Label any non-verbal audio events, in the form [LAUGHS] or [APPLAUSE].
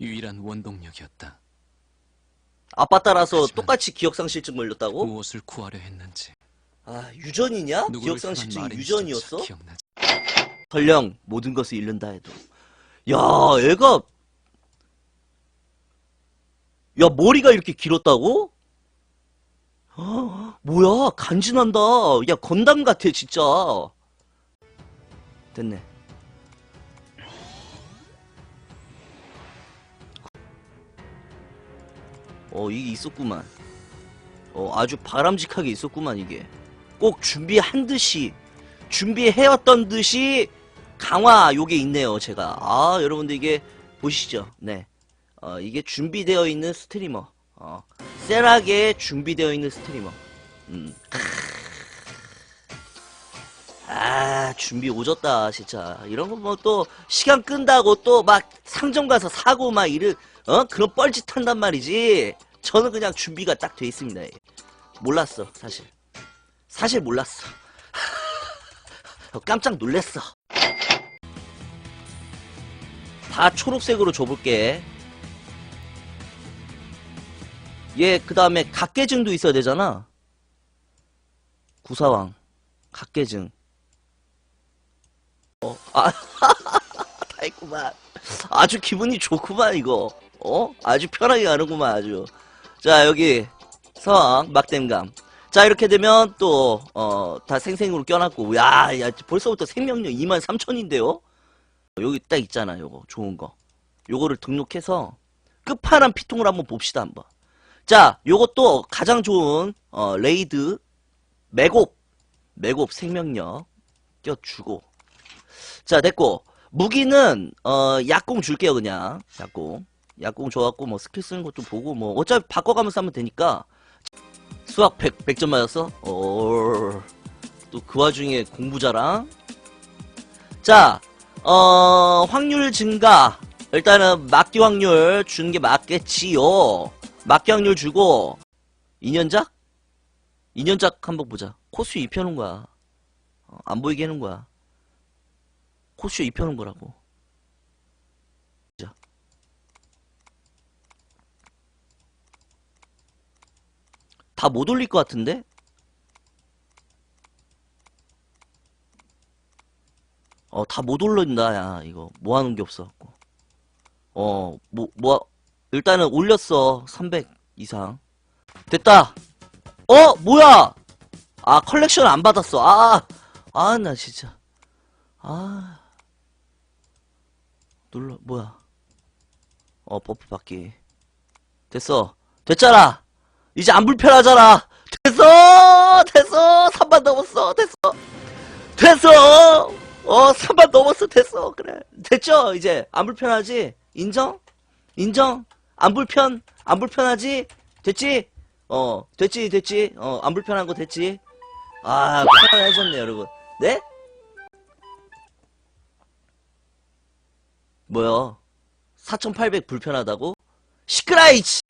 유일한 원동력이었다. 아빠 따라서 하지만 똑같이 기억상실증 걸렸다고? 무엇을 구하려 했는지 아 유전이냐? 누구를 기억상실증이 향한 유전이었어? 기억나지. 설령 모든 것을 잃는다 해도 야 애가 야 머리가 이렇게 길었다고? 아, [GASPS] 뭐야 간지난다 야 건담 같아 진짜 됐네 어 이게 있었구만. 어 아주 바람직하게 있었구만 이게. 꼭 준비한 듯이 준비해왔던 듯이 강화 요게 있네요 제가. 아 여러분들 이게 보시죠. 네. 어, 이게 준비되어 있는 스트리머. 어, 셀하게 준비되어 있는 스트리머. 음. 아 준비 오졌다 진짜. 이런 거 뭐 또 시간 끈다고 또 막 상점 가서 사고 막 이런 어? 그런 뻘짓 한단 말이지 저는 그냥 준비가 딱 돼 있습니다 예. 몰랐어 사실 사실 몰랐어 어, [LAUGHS] 깜짝 놀랬어. 다 초록색으로 줘볼게. 얘, 그 다음에 각계증도 있어야 되잖아. 구사왕. 각계증. 어, 아, [LAUGHS] 다 했구만. 아주 기분이 좋구만, 이거. 어? 아주 편하게 가는구만, 아주. 자, 여기, 서왕, 막댐감. 자 이렇게 되면 또 어 다 생생으로 껴놨고. 야, 야 벌써부터 생명력 2만 3천인데요? 여기 딱 있잖아 요거. 좋은 거. 요거를 등록해서 끝판왕 피통을 한번 봅시다 한번. 자 요것도 가장 좋은 어 레이드. 맥옵 맥옵 생명력 껴주고. 자 됐고. 무기는 어 약공 줄게요 그냥. 약공 약공 줘갖고 뭐 스킬 쓰는 것도 보고 뭐 어차피 바꿔가면서 하면 되니까 수학 100, 100점 맞았어? 어, 또그 와중에 공부 자랑. 자, 어, 확률 증가. 일단은 막기 확률 주는 게 맞겠지요. 막기 확률 주고, 2년작? 2년작 한번 보자. 코스 입혀놓은 거야. 어, 안 보이게 해놓은 거야. 코스 입혀놓은 거라고. 자. 다 못 올릴 것 같은데? 어, 다 못 올린다, 야, 이거. 뭐 하는 게 없어갖고. 어, 뭐, 뭐, 일단은 올렸어. 300 이상. 됐다! 어, 뭐야! 아, 컬렉션 안 받았어. 아, 아, 나 진짜. 아. 눌러, 뭐야. 어, 버프 받기. 됐어. 됐잖아! 이제 안 불편하잖아. 됐어, 됐어, 3만 넘었어, 됐어, 됐어. 어, 3만 넘었어, 됐어, 그래, 됐죠. 이제 안 불편하지? 인정? 인정? 안 불편? 안 불편하지? 됐지? 어, 됐지, 됐지? 어, 안 불편한 거 됐지? 아, 편안해졌네, 여러분. 네? 뭐야? 4,800 불편하다고? 시끄라이치!